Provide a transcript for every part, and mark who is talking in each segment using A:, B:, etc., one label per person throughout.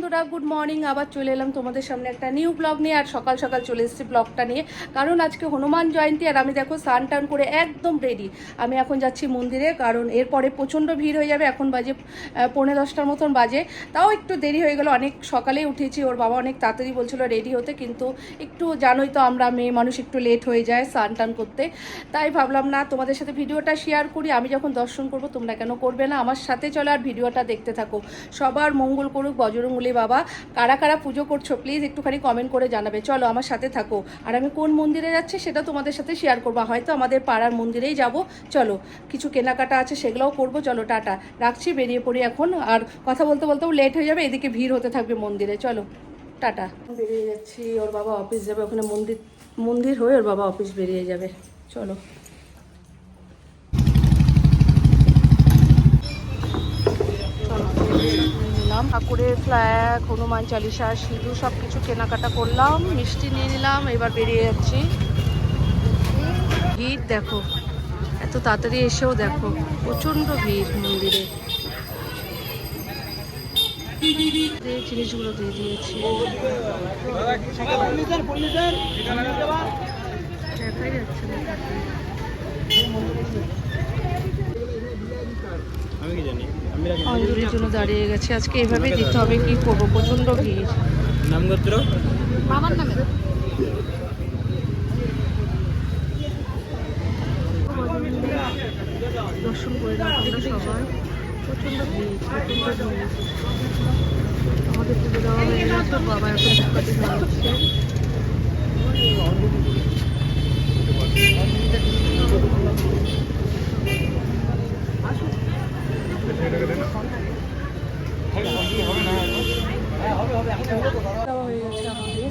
A: বন্ধুরা good morning আবার চলে এলাম তোমাদের সামনে একটা নিউ ব্লগ নিয়ে, আর সকাল সকাল চলে এসেছি ব্লগটা নিয়ে। কারণ আজকে হনুমান জয়ন্তী, আর আমি দেখো স্নান টান করে একদম রেডি আমি এখন যাচ্ছি মন্দিরে, কারণ এরপরে প্রচণ্ড ভিড় হয়ে যাবে, এখন বাজে পৌনে দশটার মতন বাজে। তাও একটু দেরি হয়ে গেল, অনেক সকালেই উঠেছি, ওর বাবা অনেক তাড়াতাড়ি বলছিল রেডি হতে, কিন্তু একটু জানোই তো আমরা মেয়ে মানুষ, একটু লেট হয়ে যায় স্নান টান করতে। তাই ভাবলাম, না, তোমাদের সাথে ভিডিওটা শেয়ার করি, আমি যখন দর্শন করব তোমরা কেন করবে না? আমার সাথে চলো, আর ভিডিওটা দেখতে থাকো। সবার মঙ্গল করুক বজরঙ্গলি বাবা, কারা কারা পুজো করছ? প্লিজ একটুখানি কমেন্ট করে জানাবে। চলো আমার সাথে থাকো। আর আমি কোন মন্দিরে যাচ্ছি সেটা তোমাদের সাথে শেয়ার করব। হয়তো আমাদের পাড়ার মন্দিরেই যাব। চলো, কিছু কেনাকাটা আছে সেগুলোও করব। চলো, টাটা। রাখছি, বেরিয়ে পড়ি এখন। আর কথা বলতে বলতেও লেট হয়ে যাবে, এদিকে ভিড় হতে থাকবে মন্দিরে। চলো, টাটা। বেরিয়ে যাচ্ছি, ওর বাবা অফিস যাবে। ওখানে মন্দির মন্দির হয়ে ওর বাবা অফিস বেরিয়ে যাবে। চলো। নিলাম ঠাকুরের ফ্ল্যাগ হনুমান চালিসা সিঁদুর সব কিছু কেনাকাটা করলাম, মিষ্টি নিয়ে নিলাম, এবার বেরিয়ে যাচ্ছি। ভিড় দেখো, এত তাড়াতাড়ি এসেও দেখো, প্রচণ্ড ভিড় মন্দিরে। জিনিসগুলো দিয়ে দিয়েছি। দেখাই যাচ্ছে কাকে।
B: আমি কি জানি আমি রাখি
A: অঞ্জলির জন্য দাঁড়িয়ে গেছে। আজকে এইভাবেই দিতে হবে। কি করব? প্রচণ্ড ভিড়।
B: নামে
A: দর্শন করে আমরা প্রচণ্ড ভিড় প্রচণ্ড ভিড়। আমাদের পুজো দেওয়া হয়ে গেছে বাবা এখন হয়ে গেছে আমাদের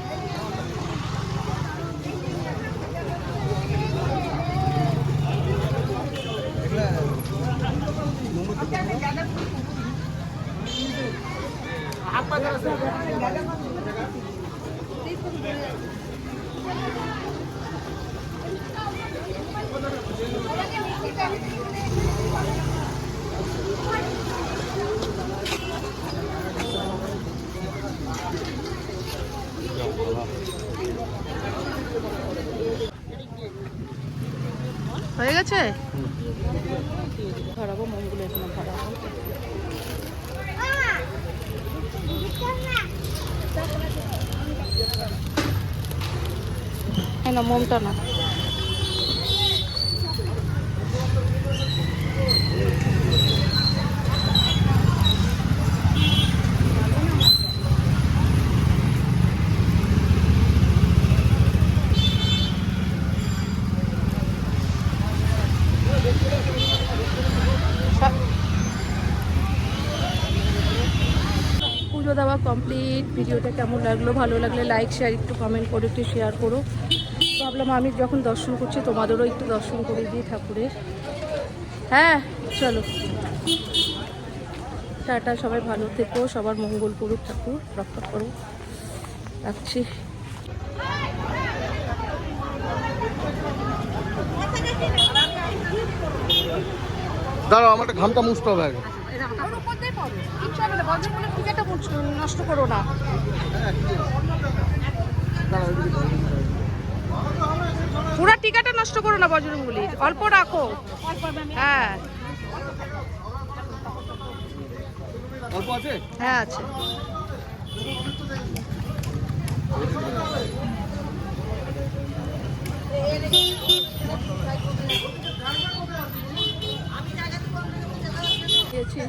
A: হয়ে গেছে? ধরাবো মনগুলো এখানে ধরাবো না, মোমটা না। পুজো দেওয়া কমপ্লিট ভিডিওটা কেমন লাগল, ভালো লাগলে লাইক শেয়ার একটু কমেন্ট করে, একটু শেয়ার করো। ভাবলাম আমি যখন দর্শন করছি তোমাদেরও একটু দর্শন করে দিই ঠাকুরের। হ্যাঁ চলো। টাটা সবাই ভালো থেকো সবার মঙ্গল করুক ঠাকুর রক্ষা করো। রাখছি।
B: দাঁড়াও আমার ঘামটা মুছতে হবে আগে।
A: নষ্ট করো না। পুরা টিকাটা নষ্ট করো না বজরঙ্গলি অল্প রাখো। হ্যাঁ।
B: অল্প আছে?
A: হ্যাঁ আছে। দিয়েছি।